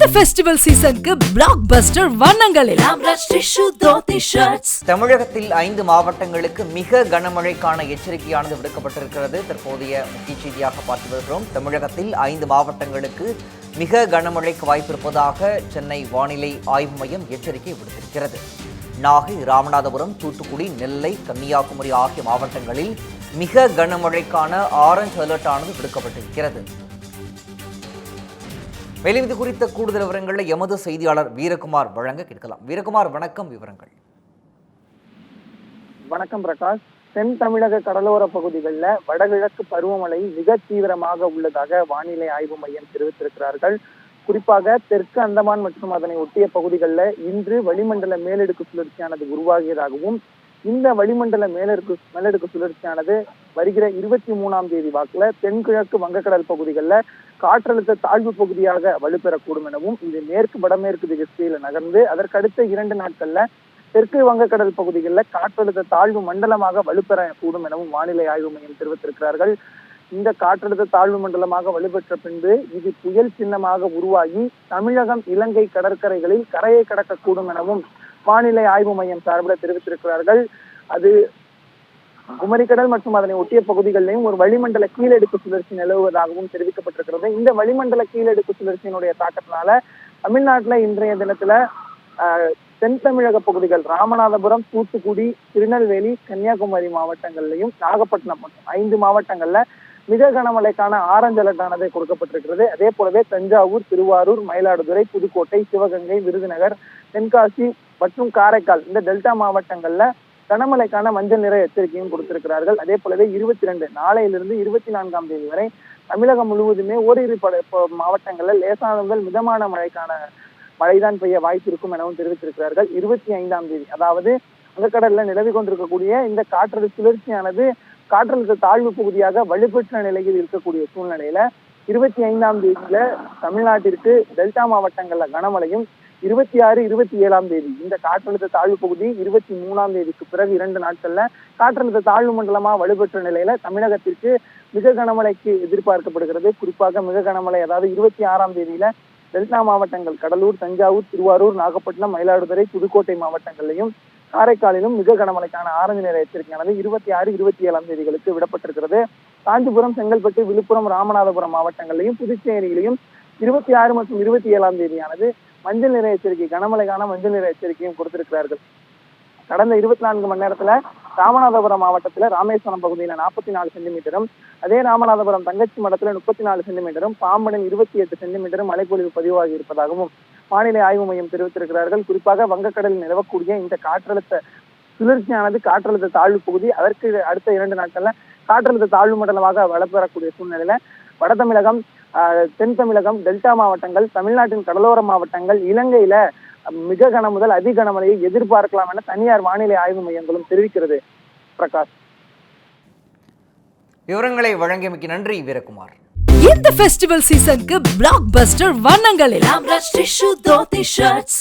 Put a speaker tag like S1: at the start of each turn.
S1: இந்த ஃபெஸ்டிவல் சீசனுக்கு பிளாக் பஸ்டர் வண்ணங்களில்
S2: தமிழகத்தில் ஐந்து மாவட்டங்களுக்கு மிக கனமழைக்கான எச்சரிக்கையானது விடுக்கப்பட்டிருக்கிறது. தற்போதைய முக்கிய செய்தியாக பார்த்து வருகிறோம். தமிழகத்தில் ஐந்து மாவட்டங்களுக்கு மிக கனமழைக்கு வாய்ப்பிருப்பதாக சென்னை வானிலை ஆய்வு மையம் எச்சரிக்கை விடுத்திருக்கிறது. நாகை ராமநாதபுரம் தூத்துக்குடி நெல்லை கன்னியாகுமரி ஆகிய மாவட்டங்களில் மிக கனமழைக்கான ஆரஞ்சு அலர்ட் ஆனது விடுக்கப்பட்டிருக்கிறது. மேலும் இது குறித்த கூடுதல் விவரங்களை எமது செய்தியாளர் வீரகுமார் வழங்க கேட்கலாம். வீரகுமார் வணக்கம் விவரங்கள்.
S3: வணக்கம் பிரகாஷ். தென் தமிழக கடலோர பகுதிகளில் வடகிழக்கு பருவமழை மிக தீவிரமாக உள்ளதாக வானிலை ஆய்வு மையம் தெரிவித்திருக்கிறார்கள். குறிப்பாக தெற்கு அந்தமான் மற்றும் அதனை ஒட்டிய பகுதிகளில் இன்று வளிமண்டல மேலடுக்கு சுழற்சியானது உருவாகியதாகவும் இந்த வளிமண்டல மேலடுக்கு மேலடுக்கு சுழற்சியானது வருகிற இருபத்தி மூணாம் தேதி வாக்குல தென்கிழக்கு வங்கக்கடல் பகுதிகளில் காற்றழுத்த தாழ்வு பகுதியாக வலுப்பெறக்கூடும் எனவும் இது மேற்கு வடமேற்கு திசையில நகர்ந்து அதற்கடுத்த இரண்டு நாட்கள்ல தெற்கு வங்கக்கடல் பகுதிகளில் காற்றழுத்த தாழ்வு மண்டலமாக வலுப்பெறக்கூடும் எனவும் வானிலை ஆய்வு மையம் தெரிவித்திருக்கிறார்கள். இந்த காற்றழுத்த தாழ்வு மண்டலமாக வலுப்பெற்ற பின்பு இது புயல் சின்னமாக உருவாகி தமிழகம் இலங்கை கடற்கரைகளில் கரையை கடக்கக்கூடும் எனவும் வானிலை ஆய்வு மையம் சார்பில் தெரிவித்திருக்கிறார்கள். அது குமரிக்கடல் மற்றும் அதனை ஒட்டிய பகுதிகளிலும் ஒரு வளிமண்டல கீழடுக்கு சுழற்சி நிலவுவதாகவும் தெரிவிக்கப்பட்டிருக்கிறது. இந்த வளிமண்டல கீழடுக்கு சுழற்சியினுடைய தாக்கத்தினால தமிழ்நாட்டுல இன்றைய தினத்துல தென் தமிழக பகுதிகள் ராமநாதபுரம் தூத்துக்குடி திருநெல்வேலி கன்னியாகுமரி மாவட்டங்கள்லையும் நாகப்பட்டினம் மற்றும் ஐந்து மாவட்டங்கள்ல மிக கனமழைக்கான ஆரஞ்சு அலர்ட் ஆனது கொடுக்கப்பட்டிருக்கிறது. அதே போலவே தஞ்சாவூர் திருவாரூர் மயிலாடுதுறை புதுக்கோட்டை சிவகங்கை விருதுநகர் தென்காசி மற்றும் காரைக்கால் இந்த டெல்டா மாவட்டங்கள்ல கனமழைக்கான மஞ்சள் நிற எச்சரிக்கையும் கொடுத்திருக்கிறார்கள். அதே போலவே இருபத்தி ரெண்டு நாளையிலிருந்து இருபத்தி நான்காம் தேதி வரை தமிழகம் முழுவதுமே ஓரிரு பட- மாவட்டங்கள்ல லேசான முதல் மிதமான மழைக்கான மழைதான் பெய்ய வாய்ப்பு இருக்கும் எனவும் தெரிவித்திருக்கிறார்கள். இருபத்தி ஐந்தாம் தேதி அதாவது வங்கக்கடல்ல நிலவி கொண்டிருக்கக்கூடிய இந்த காற்றழுத்த சுழற்சியானது காற்றழுத்த தாழ்வு பகுதியாக வலுப்பெற்ற நிலையில் இருக்கக்கூடிய சூழ்நிலையில இருபத்தி ஐந்தாம் தேதியில தமிழ்நாட்டிற்கு டெல்டா மாவட்டங்கள்ல கனமழையும் இருபத்தி ஆறு இருபத்தி ஏழாம் தேதி. இந்த காற்றழுத்த தாழ்வு பகுதி இருபத்தி மூணாம் தேதிக்கு பிறகு இரண்டு நாட்கள்ல காற்றழுத்த தாழ்வு மண்டலமா வலுப்பெற்ற நிலையில தமிழகத்திற்கு மிக கனமழைக்கு எதிர்பார்க்கப்படுகிறது. குறிப்பாக மிக கனமழை அதாவது இருபத்தி ஆறாம் தேதியில டெல்டா மாவட்டங்கள் கடலூர் தஞ்சாவூர் திருவாரூர் நாகப்பட்டினம் மயிலாடுதுறை புதுக்கோட்டை மாவட்டங்களிலும் காரைக்காலிலும் மிக கனமழைக்கான ஆரஞ்சு நிற எச்சரிக்கையானது இருபத்தி ஆறு இருபத்தி ஏழாம் தேதிகளுக்கு விடப்பட்டிருக்கிறது. காஞ்சிபுரம் செங்கல்பட்டு விழுப்புரம் ராமநாதபுரம் மாவட்டங்களிலையும் புதுச்சேரியிலையும் இருபத்தி ஆறு மற்றும் இருபத்தி ஏழாம் தேதியானது மஞ்சள் நிற எச்சரிக்கை கனமழைக்கான மஞ்சள் நிற எச்சரிக்கையும் கொடுத்திருக்கிறார்கள். கடந்த இருபத்தி நான்கு மணி நேரத்துல ராமநாதபுரம் மாவட்டத்துல ராமேஸ்வரம் பகுதியில நாற்பத்தி நாலு சென்டிமீட்டரும் அதே ராமநாதபுரம் தங்கச்சி மடத்துல முப்பத்தி நாலு சென்டிமீட்டரும் பாம்பனில் இருபத்தி எட்டு சென்டிமீட்டரும் மழைப்பொழிவு பதிவாகி இருப்பதாகவும் வானிலை ஆய்வு மையம் தெரிவித்திருக்கிறார்கள். குறிப்பாக வங்கக்கடலில் நிலவக்கூடிய இந்த காற்றழுத்த சுழற்சியானது காற்றழுத்த தாழ்வு பகுதி அதற்கு அடுத்த இரண்டு நாட்கள்ல காற்றழுத்த தாழ்வு மண்டலமாக வளப்பெறக்கூடிய சூழ்நிலையில வட தமிழகம் தென் தமிழகம் டெல்டா மாவட்டங்கள் தமிழ்நாட்டின் கடலோர மாவட்டங்கள் இலங்கையில மிக கன முதல் அதி கனமழையை எதிர்பார்க்கலாம் என தனியார் வானிலை ஆய்வு மையங்களும் தெரிவிக்கிறது. பிரகாஷ்.
S2: விவரங்களை வழங்கியமைக்கு நன்றி வீரகுமார்.
S1: இந்த ஃபெஸ்டிவல் சீசனுக்கு பிளாக் பஸ்டர் வண்ணங்களில். ஆம்ரஷ் டிஷ்யூ தோத்தி ஷர்ட்ஸ்